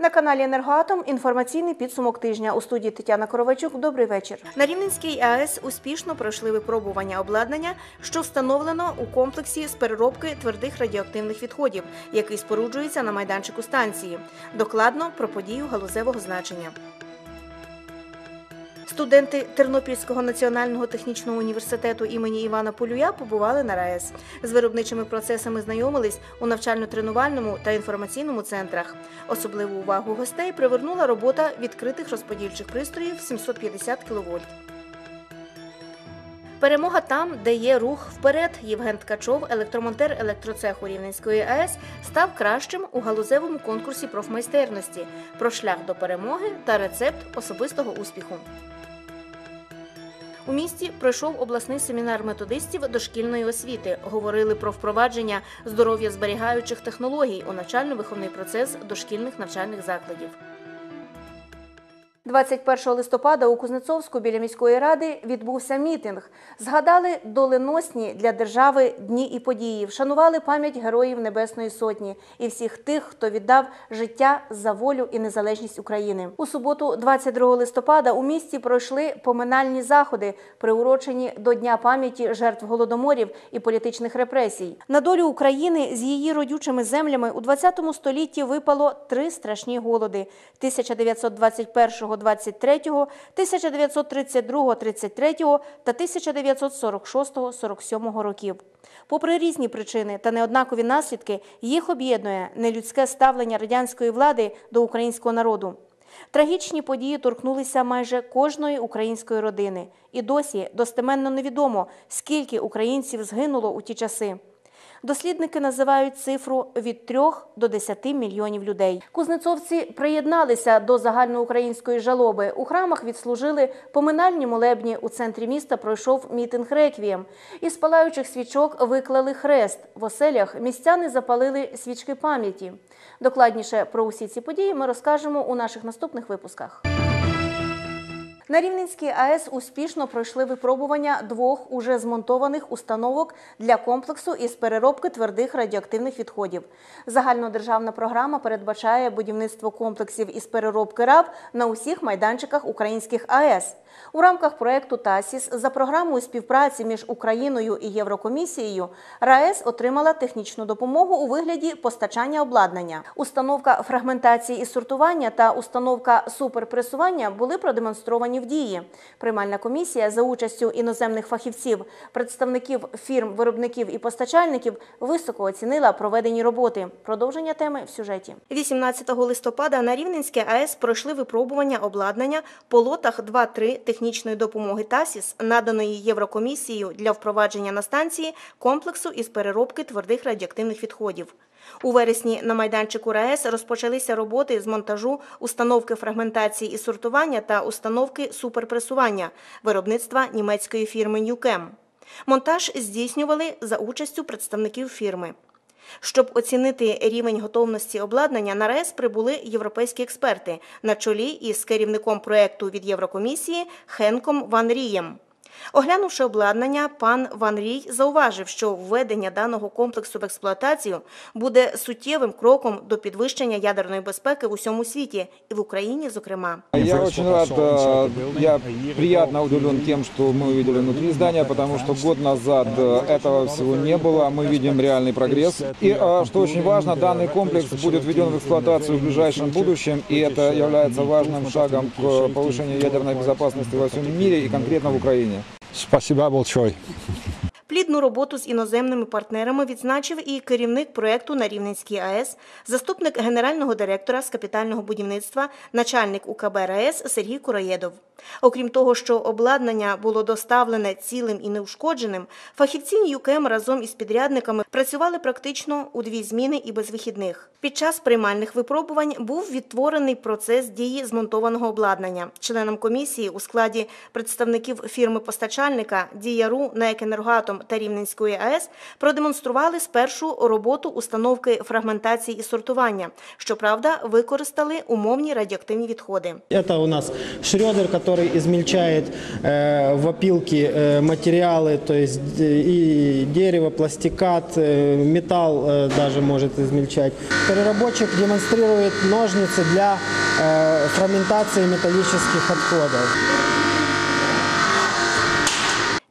На каналі Енергоатом інформаційний підсумок тижня у студії Тетяна Коровачук. Добрий вечір. На Рівненській АЕС успішно пройшли випробування обладнання, що встановлено у комплексі з переробки твердих радіоактивних відходів, який споруджується на майданчику станції. Докладно про подію галузевого значення. Студенти Тернопільського національного технічного університету імені Івана Полюя побували на РаЕС. З виробничими процесами знайомились у навчально-тренувальному та інформаційному центрах. Особливу увагу гостей привернула робота відкритих розподільчих пристроїв 750 кВт. Перемога там, де є рух вперед. Євген Ткачов, електромонтер електроцеху Рівненської АЕС, став кращим у галузевому конкурсі профмайстерності про шлях до перемоги та рецепт особистого успіху. У місті пройшов обласний семінар методистів дошкільної освіти. Говорили про впровадження здоров'я зберігаючих технологій у навчально-виховний процес дошкільних навчальних закладів. 21 листопада у Кузнецовську біля міської ради відбувся мітинг. Згадали доленосні для держави дні і події, вшанували пам'ять героїв Небесної Сотні і всіх тих, хто віддав життя за волю і незалежність України. У суботу, 22 листопада, у місті пройшли поминальні заходи, приурочені до Дня пам'яті жертв голодоморів і політичних репресій. На долю України з її родючими землями у 20 столітті випало три страшні голоди: 1921 23, 1932, 33 та 1946, 47 років. Попри різні причини та неоднакові наслідки, їх об'єднує нелюдське ставлення радянської влади до українського народу. Трагічні події торкнулися майже кожної української родини, і досі достеменно невідомо, скільки українців згинуло у ті часи. Дослідники називають цифру від 3 до 10 мільйонів людей. Кузнецовці приєдналися до загальноукраїнської жалоби. У храмах відслужили поминальні молебні. У центрі міста пройшов мітинг реквієм. Із палаючих свічок виклали хрест. В оселях містяни запалили свічки пам'яті. Докладніше про усі ці події ми розкажемо у наших наступних випусках. На Рівненській АЕС успішно пройшли випробування двох уже змонтованих установок для комплексу із переробки твердих радіоактивних відходів. Загальнодержавна програма передбачає будівництво комплексів із переробки РАВ на усіх майданчиках українських АЕС. У рамках проєкту ТАСІС за програмою співпраці між Україною і Єврокомісією РаЕС отримала технічну допомогу у вигляді постачання обладнання. Установка фрагментації і сортування та установка суперпресування були продемонстровані в дії. Приймальна комісія за участю іноземних фахівців, представників фірм, виробників і постачальників високо оцінила проведені роботи. Продовження теми в сюжеті. 18 листопада на Рівненській АЕС пройшли випробування обладнання по лотах 2-3 технічної допомоги ТАСІС, наданої Єврокомісією для впровадження на станції комплексу із переробки твердих радіоактивних відходів. У вересні на майданчику РаЕС розпочалися роботи з монтажу установки фрагментації і сортування та установки суперпресування виробництва німецької фірми Нюкем. Монтаж здійснювали за участю представників фірми. Щоб оцінити рівень готовності обладнання, на РЕС прибули європейські експерти на чолі із керівником проєкту від Єврокомісії Хенком Ван Рієм. Оглянувши обладнання, пан Ван Рій зауважив, що введення даного комплексу в експлуатацію буде суттєвим кроком до підвищення ядерної безпеки в усьому світі і в Україні, зокрема. Я очень рад, э, я приятно удивлен тем, что мы увидели внутри здания, потому что год назад э, этого всего не было. Мы видим реальный прогресс. И, э, что очень важно, данный комплекс будет введен в эксплуатацию в ближайшем будущем, и это является важным шагом к повышению ядерной безопасности во всем мире и конкретно в Украине. Спасибо большое. Плідну роботу з іноземними партнерами відзначив і керівник проєкту на Рівненській АЕС, заступник генерального директора з капітального будівництва, начальник УКБ РаЕС Сергій Кураєдов. Окрім того, що обладнання було доставлене цілим і неушкодженим, фахівці ЮКМ разом із підрядниками працювали практично у дві зміни і без вихідних. Під час приймальних випробувань був відтворений процес дії змонтованого обладнання. Членам комісії у складі представників фірми постачальника Діяру НЕК «Енергоатом» та Рівненської АЕС продемонстрували спершу роботу установки фрагментації і сортування. Щоправда, використали умовні радіоактивні відходи. Это у нас шредер, который измельчает э, в опилке э, материалы, то есть э, и дерево, пластикат, э, металл э, даже может измельчать. Переработчик демонстрирует ножницы для э, фрагментации металлических отходов.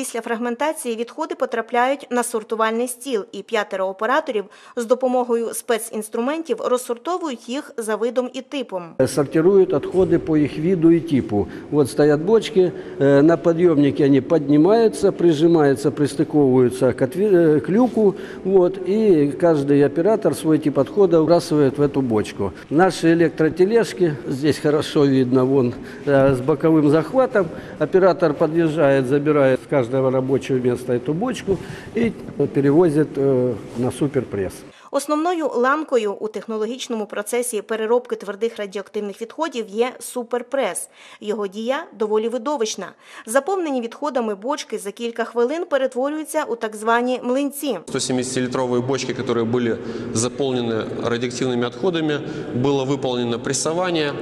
Після фрагментації відходи потрапляють на сортувальний стіл, і п'ятеро операторів з допомогою спецінструментів розсортовують їх за видом і типом. Сортируют отходы по их виду и типу. Вот стоят бочки, э, на подъемнике они поднимаются, прижимаются, пристыковываются к, отве- э, к люку, вот, и каждый оператор свой тип отхода выбрасывает в эту бочку. Наши электротележки, здесь хорошо видно, вон, э, с боковым захватом, оператор подъезжает, забирает с каждого рабочего места эту бочку и перевозит э, на суперпресс. Основною ланкою у технологічному процесі переробки твердих радіоактивних відходів є суперпрес. Його дія доволі видовищна. Заповнені відходами бочки за кілька хвилин перетворюються у так звані млинці. 170-литровые бочки, которые были заполнены радиоактивными отходами, было выполнено прессование.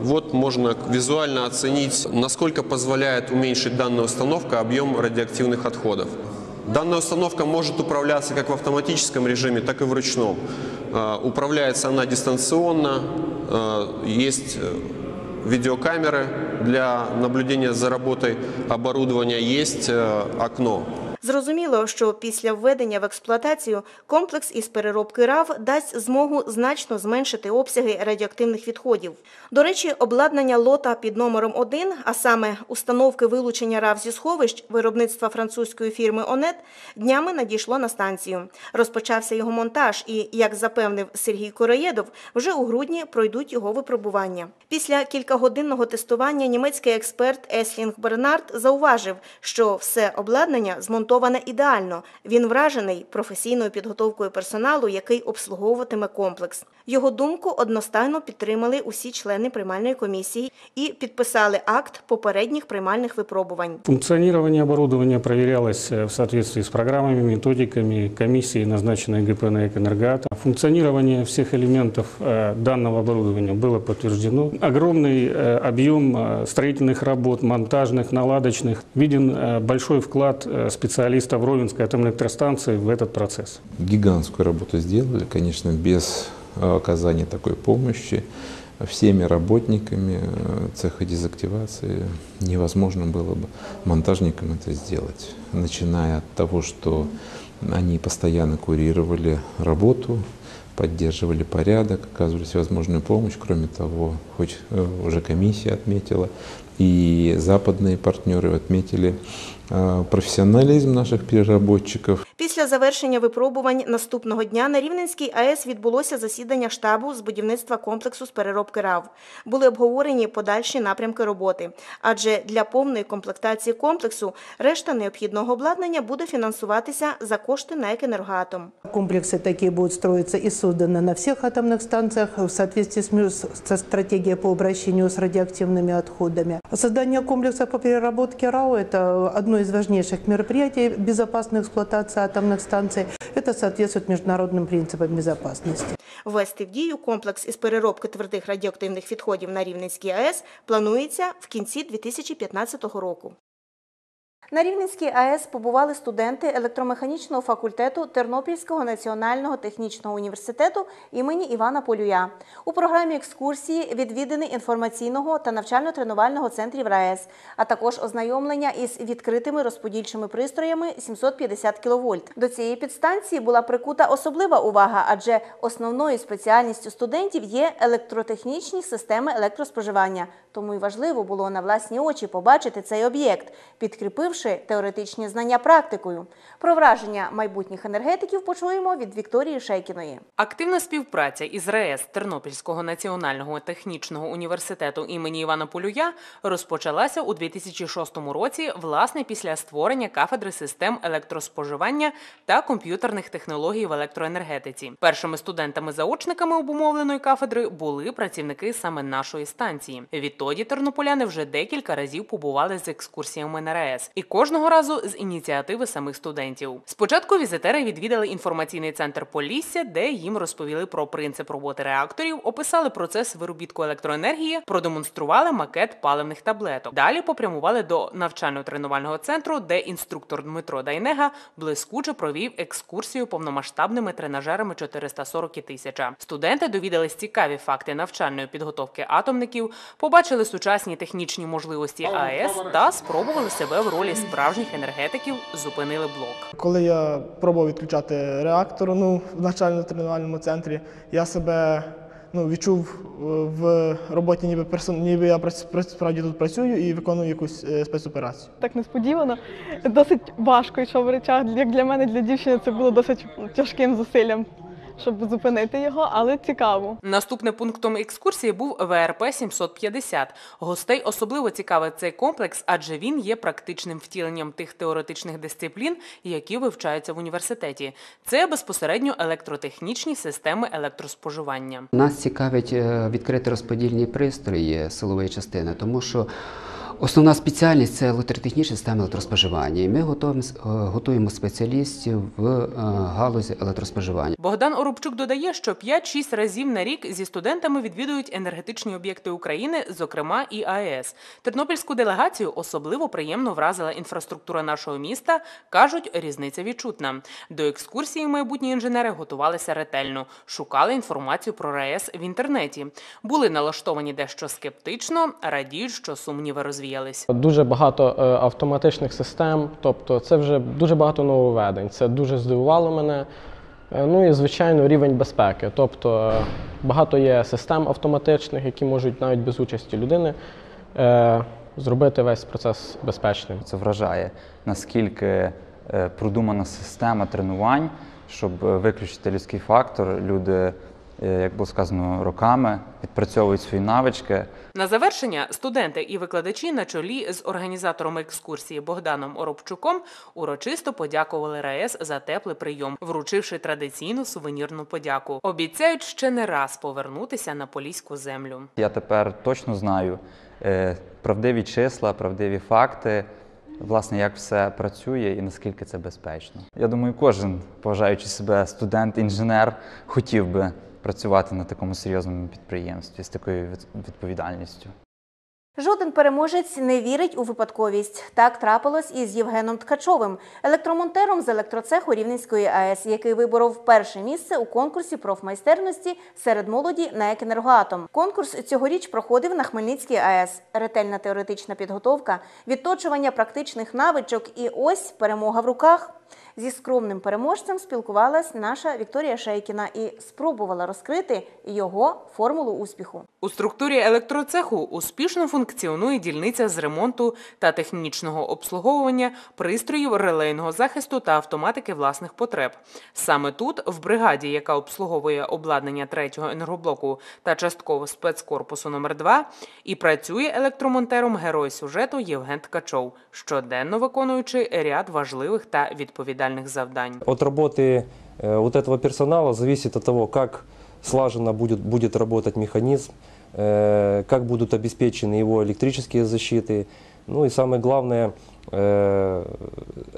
Вот можно визуально оценить, насколько позволяет уменьшить данная установка объем радиоактивных отходов. Данная установка может управляться как в автоматическом режиме, так и в ручном. А, Управляется она дистанционно, а, есть э, видеокамеры для наблюдения за работой оборудования, есть э, окно. Зрозуміло, що після введення в експлуатацію комплекс із переробки РАВ дасть змогу значно зменшити обсяги радіоактивних відходів. До речі, обладнання лота під номером 1, а саме установки вилучення РАВ зі сховищ виробництва французької фірми ОНЕТ, днями надійшло на станцію. Розпочався його монтаж, і, як запевнив Сергій Короєдов, вже у грудні пройдуть його випробування. Після кількагодинного тестування німецький експерт Еслінг Бернард зауважив, що все обладнання змонтоване ідеально. Він вражений професійною підготовкою персоналу, який обслуговуватиме комплекс. Його думку одностайно підтримали усі члени приймальної комісії і підписали акт попередніх приймальних випробувань. Функционирование оборудования проверялось э, в соответствии с программами, методиками комиссии, назначенной ГПН «Энергоатом». Функционирование всех элементов э, данного оборудования было подтверждено. Огромный э, объем э, строительных работ, монтажных, наладочных. Виден э, большой вклад э, специалистов Ровенской атомной электростанции в этот процесс. Гигантскую работу сделали, конечно, без э, оказания такой помощи всеми работниками э, цеха дезактивации невозможно было бы монтажникам это сделать. Начиная от того, что они постоянно курировали работу, поддерживали порядок, оказывали всевозможную помощь. Кроме того, хоть э, уже комиссия отметила, и западные партнеры отметили э, профессионализм наших переработчиков, Після завершення випробувань наступного дня на Рівненській АЕС відбулося засідання штабу з будівництва комплексу з переробки РАВ. Були обговорені подальші напрямки роботи, адже для повної комплектації комплексу решта необхідного обладнання буде фінансуватися за кошти НАЕК «Енергоатом». Комплексы такие будут строиться и созданы на всех атомных станциях в соответствии с, мю- со стратегией по обращению с радиоактивными отходами. Создание комплекса по переработке РАО – это одно из важнейших мероприятий безопасной эксплуатации атомных станций. Это соответствует международным принципам безопасности. Ввести в дію комплекс із переробки твердих радіоактивних відходів на Рівненській АЕС планується в кінці 2015 року. На Рівненській АЕС побували студенти електромеханічного факультету Тернопільського національного технічного університету імені Івана Полюя. У програмі екскурсії відвідини інформаційного та навчально-тренувального центрів РаЕС, а також ознайомлення із відкритими розподільчими пристроями 750 кВт. До цієї підстанції була прикута особлива увага, адже основною спеціальністю студентів є електротехнічні системи електроспоживання. Тому й важливо було на власні очі побачити цей об'єкт, підкріпивши теоретичні знання практикою. Про враження майбутніх енергетиків почуємо від Вікторії Шейкіної. Активна співпраця із РаЕС Тернопільського національного технічного університету імені Івана Полюя розпочалася у 2006 році, власне, після створення кафедри систем електроспоживання та комп'ютерних технологій в електроенергетиці. Першими студентами-заочниками обумовленої кафедри були працівники саме нашої станції. Відтоді тернополяни вже декілька разів побували з екскурсіями на РаЕС, і кожного разу з ініціативи самих студентів. Спочатку візитери відвідали інформаційний центр Полісся, де їм розповіли про принцип роботи реакторів, описали процес виробітку електроенергії, продемонстрували макет паливних таблеток. Далі попрямували до навчально-тренувального центру, де інструктор Дмитро Дайнега блискуче провів екскурсію повномасштабними тренажерами 440 тисяча. Студенти довідались цікаві факти навчальної підготовки атомників, побачили сучасні технічні можливості АЕС та спробували себе в ролі справжніх енергетиків. Зупинили блок. Коли я пробував відключати реактор ну, в навчально-тренувальному центрі, я себе ну, відчув е, в роботі, ніби, персон... ніби я справді тут працюю і виконую якусь е, спецоперацію. так несподівано. Досить важко йшов в речах. Як для мене, для дівчини, це було досить тяжким зусиллям, щоб зупинити його, але цікаво. Наступним пунктом екскурсії був ВРП 750. Гостей особливо цікавить цей комплекс, адже він є практичним втіленням тих теоретичних дисциплін, які вивчаються в університеті. Це безпосередньо електротехнічні системи електроспоживання. Нас цікавить е, відкриті розподільні пристрої силової частини, тому що основна спеціальність це електротехнічна система електроспоживання. І ми готуємо, е, готуємо спеціалістів в е, галузі електроспоживання. Богдан Оробчук додає, що 5-6 разів на рік зі студентами відвідують енергетичні об'єкти України, зокрема і АЕС. Тернопільську делегацію особливо приємно вразила інфраструктура нашого міста. кажуть, різниця відчутна. До екскурсії майбутні інженери готувалися ретельно, шукали інформацію про РАЕС в інтернеті. Були налаштовані дещо скептично, радіють, що сумніви розвіялись. Дуже багато е, автоматичних систем, тобто це вже дуже багато нововведень. Це дуже здивувало мене. Е, Ну і звичайно рівень безпеки. Тобто е, багато є систем автоматичних, які можуть навіть без участі людини зробити весь процес безпечним. Це вражає, наскільки продумана система тренувань, щоб виключити людський фактор. Люди, як було сказано, роками відпрацьовують свої навички. На завершення студенти і викладачі на чолі з організатором екскурсії Богданом Оробчуком урочисто подякували РаЕС за теплий прийом, вручивши традиційну сувенірну подяку. Обіцяють ще не раз повернутися на поліську землю. Я тепер точно знаю е, правдиві числа, правдиві факти, власне, як все працює і наскільки це безпечно. Я думаю, кожен, поважаючи себе студент-інженер, хотів би працювати на такому серйозному підприємстві з такою від- відповідальністю. Жоден переможець не вірить у випадковість. Так трапилось і з Євгеном Ткачовим, електромонтером з електроцеху Рівненської АЕС, який виборов перше місце у конкурсі профмайстерності серед молоді на «Екенергоатом». Конкурс цьогоріч проходив на Хмельницькій АЕС. Ретельна теоретична підготовка, відточування практичних навичок і ось перемога в руках. Зі скромним переможцем спілкувалась наша Вікторія Шейкіна і спробувала розкрити його формулу успіху. У структурі електроцеху успішно функціонує дільниця з ремонту та технічного обслуговування пристроїв релейного захисту та автоматики власних потреб. Саме тут, в бригаді, яка обслуговує обладнання третього енергоблоку та частково спецкорпусу номер 2 і працює електромонтером герой сюжету Євген Ткачов, щоденно виконуючи ряд важливих та відповідальних завдань. От работы э, вот этого персонала зависит от того, как слаженно будет, будет работать механизм, э, как будут обеспечены его электрические защиты. Ну и самое главное, э,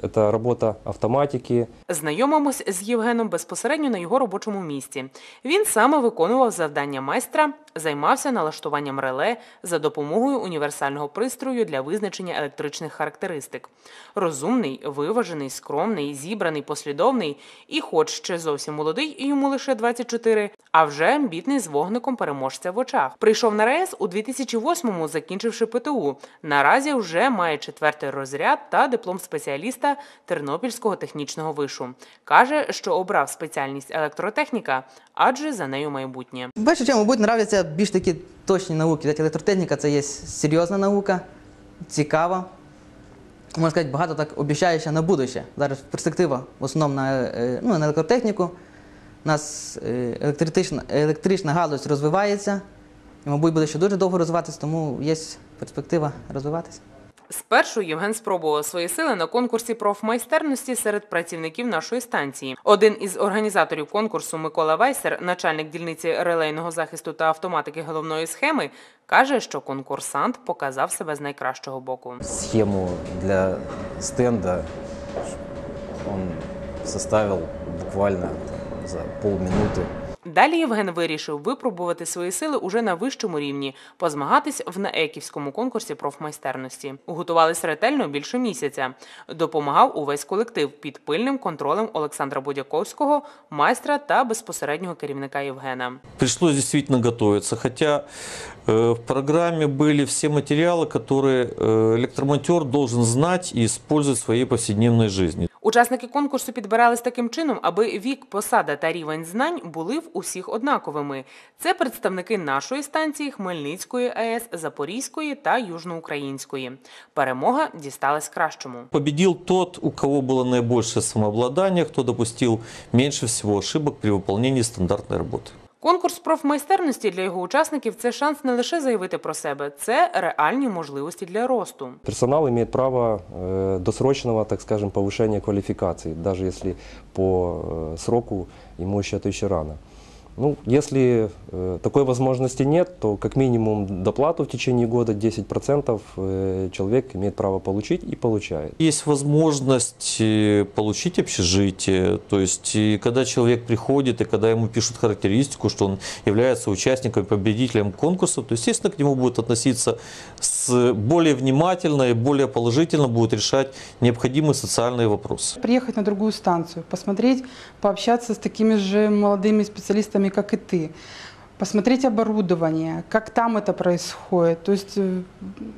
это работа автоматики, Знайомимось з Євгеном безпосередньо на його робочому місці. Він саме виконував завдання майстра, займався налаштуванням реле за допомогою універсального пристрою для визначення електричних характеристик. Розумний, виважений, скромний, зібраний, послідовний і, хоч ще зовсім молодий, і йому лише 24, а вже амбітний з вогником переможця в очах. Прийшов на РАЕС у 2008-му, закінчивши ПТУ. Наразі вже має четвертий розряд та диплом спеціаліста Тернопільського технічного вишу. Каже, що обрав спеціальність електротехніка, адже за нею майбутнє. Більше, чим, мабуть, нравляться більш такі точні науки. Знаєте, Електротехніка це є серйозна наука, цікава. Можна сказати, багато так обіцяюча на будуще. Зараз перспектива в основному на, е, ну, на електротехніку. У нас е, електрична, електрична галузь розвивається. І, мабуть, буде ще дуже довго розвиватися, тому є перспектива розвиватися. Спершу Євген спробував свої сили на конкурсі профмайстерності серед працівників нашої станції. Один із організаторів конкурсу Микола Вайсер, начальник дільниці релейного захисту та автоматики головної схеми, каже, що конкурсант показав себе з найкращого боку. Схему для стенда он составил буквально за полминуты. Далі Євген вирішив випробувати свої сили уже на вищому рівні, позмагатись в наеківському конкурсі профмайстерності. Готувались ретельно більше місяця. Допомагав увесь колектив під пильним контролем Олександра Будяковського, майстра та безпосереднього керівника Євгена. Пришлось действительно готовиться, хотя э, в программе были все материалы, которые э, электромонтер должен знать и использовать в своей повседневной жизни. Учасники конкурсу підбирались таким чином, аби вік, посада та рівень знань були в усіх однаковими. Це представники нашої станції Хмельницької АЕС, Запорізької та Южноукраїнської. Перемога дісталась кращому. Победил тот, у кого было наибольшее самообладание, кто допустил меньше всего ошибок при выполнении стандартной работы. Конкурс профмайстерності для його учасників це шанс не лише заявити про себе, це реальні можливості для росту. Персонал имеет право э, досрочного, так скажем, повышения квалификации, даже если по э, сроку ему еще это еще рано. Ну, если э, такой возможности нет, то как минимум доплату в течение года 10% э, человек имеет право получить и получает. Есть возможность э, получить общежитие, то есть и когда человек приходит и когда ему пишут характеристику, что он является участником и победителем конкурса, то естественно к нему будут относиться с более внимательно и более положительно будут решать необходимые социальные вопросы. Приехать на другую станцию, посмотреть, пообщаться с такими же молодыми специалистами, как и ты, посмотреть оборудование, как там это происходит. То есть, э,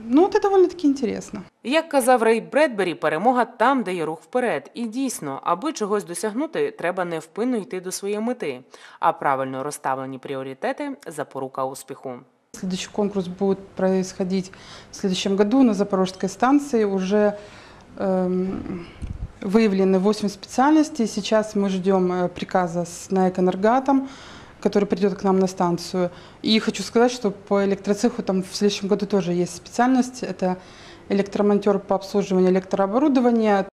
ну, это довольно-таки интересно. Як казав Рей Бредбері, перемога там, де є рух вперед. І дійсно, аби чогось досягнути, треба невпинно йти до своєї мети. А правильно розставлені пріоритети запорука успіху. Следующий конкурс будет происходить в следующем году на Запорожской станции. Уже эм, выявлены 8 специальностей. Сейчас мы ждем э, приказа с НАЭК который придет к нам на станцию. И хочу сказать, что по электроцеху там в следующем году тоже есть специальность. Это электромонтер по обслуживанию электрооборудования.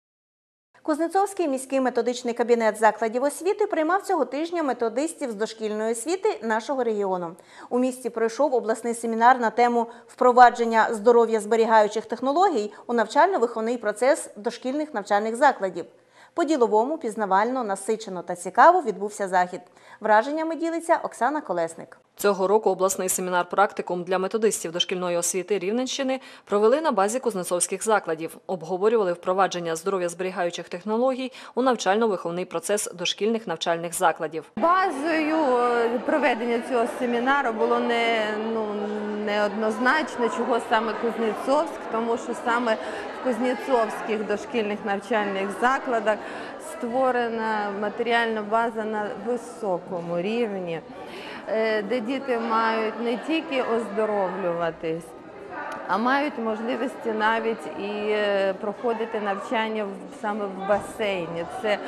Кузнецовський міський методичний кабінет закладів освіти приймав цього тижня методистів з дошкільної освіти нашого регіону. У місті пройшов обласний семінар на тему впровадження здоров'я зберігаючих технологій у навчально-виховний процес дошкільних навчальних закладів. По-діловому, пізнавально, насичено та цікаво відбувся захід. Враженнями ділиться Оксана Колесник. Цього року обласний семінар практикум для методистів дошкільної освіти Рівненщини провели на базі кузнецовських закладів. Обговорювали впровадження здоров'я зберігаючих технологій у навчально-виховний процес дошкільних навчальних закладів. Базою е, проведення цього семінару було не ну неоднозначно, чого саме Кузнєцовськ, тому що саме в Кузнєцовських дошкільних навчальних закладах створена матеріальна база на високому рівні, де діти мають не тільки оздоровлюватись. А мають можливості навіть і е, проходити навчання саме в басейні. Це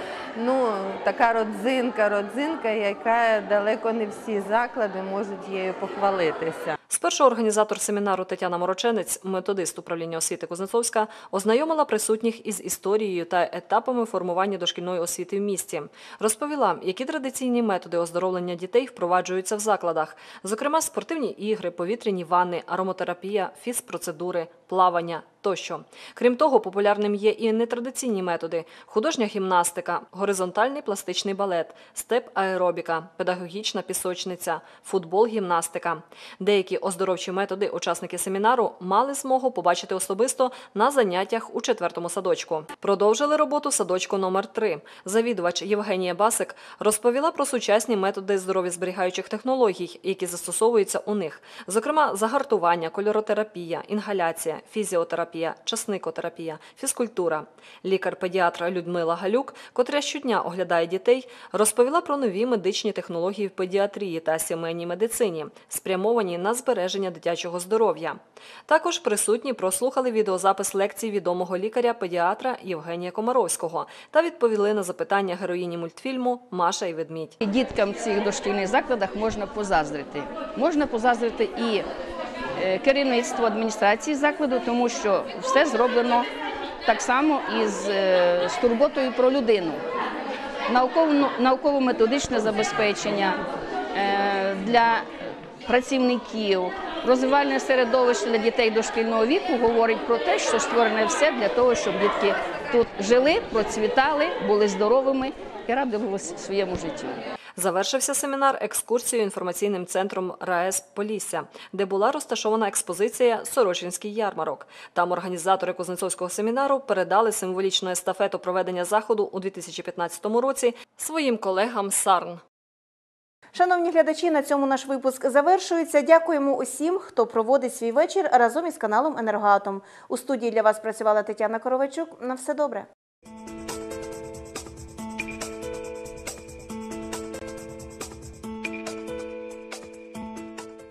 ну така родзинка, родзинка, яка далеко не всі заклади можуть її похвалитися. Спершу організатор семінару Тетяна Мороченець, методист управління освіти Кузнецовська, ознайомила присутніх із історією та етапами формування дошкільної освіти в місті. Розповіла, які традиційні методи оздоровлення дітей впроваджуються в закладах, зокрема спортивні ігри, повітряні ванни, ароматерапія, фізпроцедури, плавання тощо. Крім того, популярним є і нетрадиційні методи: художня гімнастика, горизонтальний пластичний балет, степ-аеробіка, педагогічна пісочниця, футбол-гімнастика. Деякі оздоровчі методи учасники семінару мали змогу побачити особисто на заняттях у четвертому садочку. Продовжили роботу садочку номер 3 Завідувач Євгенія Басик розповіла про сучасні методи здоров'язберігаючих технологій, які застосовуються у них, зокрема загартування, кольоротерапія, інгаляція, фізіотерапія, часникотерапія, фізкультура. Лікар-педіатр Людмила Галюк, котря щодня оглядає дітей, розповіла про нові медичні технології в педіатрії та сімейній медицині, спрямовані на збереження дитячого здоров'я. Також присутні прослухали відеозапис лекцій відомого лікаря-педіатра Євгенія Комаровського та відповіли на запитання героїні мультфільму Маша і ведмідь. Діткам в цих дошкільних закладах можна позаздрити. Можна позаздрити і керівництво адміністрації закладу, тому що все зроблено так само із е, з турботою про людину. Науково- Науково-методичне забезпечення е, для працівників, розвивальне середовище для дітей дошкільного віку говорить про те, що створене все для того, щоб дітки тут жили, процвітали, були здоровими і радувалися своєму життю. Завершився семінар екскурсією інформаційним центром РаЕС Полісся, де була розташована експозиція Сорочинський ярмарок. Там організатори Кузнецовського семінару передали символічну естафету проведення заходу у 2015 році своїм колегам САРН. Шановні глядачі, на цьому наш випуск завершується. Дякуємо усім, хто проводить свій вечір разом із каналом Енергоатом. У студії для вас працювала Тетяна Коровачук. На все добре.